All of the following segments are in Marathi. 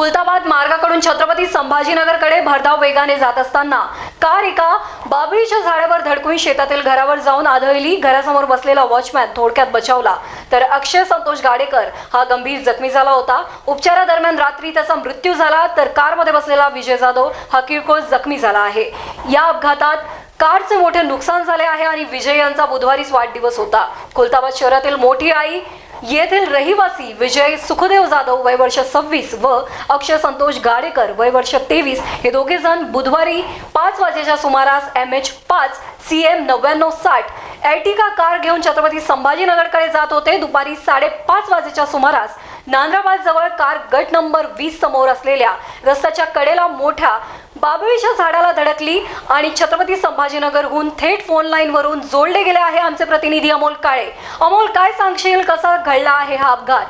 खुलताबाद मार्गाकडून छत्रपती संभाजीनगरकडे भरधाव वेगाने जात असताना कार एका बाबळीच्या झाडावर धडकून शेतातील घरावर जाऊन आढळली घरासमोर बसलेला वॉचमॅन थोडक्यात बचावला. तर अक्षय संतोष गाडेकर हा गंभीर जखमी झाला होता. उपचारादरम्यान रात्री त्याचा मृत्यू झाला. तर कारमध्ये बसलेला विजय जाधव हा किरकोळ जखमी झाला आहे. या अपघातात कारचे मोठे नुकसान झाले आहे आणि विजय यांचा बुधवारीच वाढदिवस होता. खुलताबाद शहरातील मोठी आई येथील रहिवासी विजय सुखदेव जाधव वय वर्ष सव्वीस व अक्षय संतोष गाडेकर वय वर्ष तेवीस हे दोघे जण बुधवारी पाच वाजेच्या सुमारास एम एच पाच सी एम नव्याण्णव साठ एर्टिका कार घेऊन छत्रपती संभाजीनगरकडे जात होते. दुपारी साडेपाच वाजेच्या सुमारास नांद्राबाद जवळ कार गट नंबर वीस समोर असलेल्या रस्त्याच्या कडेला मोठ्या बाबळीच्या झाडाला धडकली आणि छत्रपती संभाजीनगरहून थेट फोन लाईन वरून जोडले गेले आहे आमचे प्रतिनिधी अमोल काळे. अमोल काय सांगशील? कसा घडला आहे हा अपघात?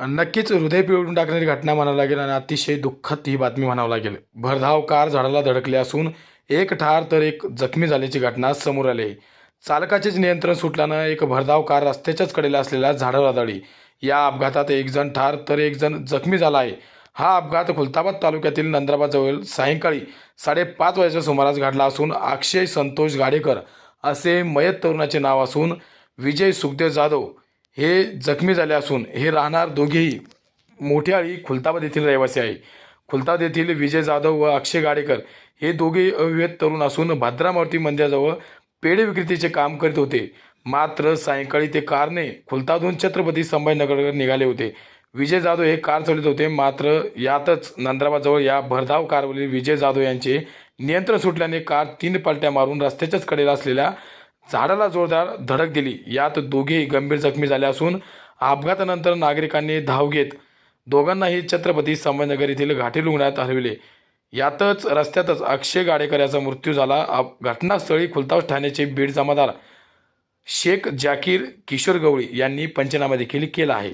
नक्कीच हृदय पिळून टाकणारी घटना म्हणावं लागेल आणि अतिशय दुःखद ही बातमी म्हणावं लागेल. भरधाव कार झाडाला धडकली असून एक ठार तर एक जखमी झाल्याची घटना समोर आली आहे. चालकाचेच नियंत्रण सुटल्यानं एक भरधाव कार रस्त्याच्याच कडेला असलेल्या झाडावर आदळली या अपघातात एक जण ठार तर एक जण जखमी झाला आहे. हा अपघात खुलताबाद तालुक्यातील नंद्राबादजवळ सायंकाळी साडेपाच वाजेच्या सुमारास घडला असून अक्षय संतोष गाडेकर असे मयत तरुणाचे नाव असून विजय सुखदेव जाधव हे जखमी झाले असून हे राहणार दोघेही मोठ्याळी खुलताबाद येथील रहिवासी आहे. खुलताबाद येथील विजय जाधव व अक्षय गाडेकर हे दोघे अविवेत तरुण असून भद्रामारुती मंदिराजवळ पेढे विक्रेतेचे काम करीत होते. मात्र सायंकाळी ते कारने खुलतादून छत्रपती संभाजीनगरकडे निघाले होते. विजय जाधव हे कार चालवित होते. मात्र यातच नंदराबाजवळ या भरधाव कारवरील विजय जाधव यांचे नियंत्रण सुटल्याने कार तीन पलट्या मारून रस्त्याच्याच कडेला असलेल्या झाडाला जोरदार धडक दिली. यात दोघेही गंभीर जखमी झाले असून अपघातानंतर नागरिकांनी धाव घेत दोघांनाही छत्रपती संभाजीनगर येथील घाटी रुग्णालयात हलविले. यातच रस्त्यातच अक्षय गाडेकर याचा मृत्यू झाला. घटनास्थळी खुलताव ठाण्याचे बीड जमादार शेख जाकीर किशोर गवळी यांनी पंचनामा देखील केला आहे.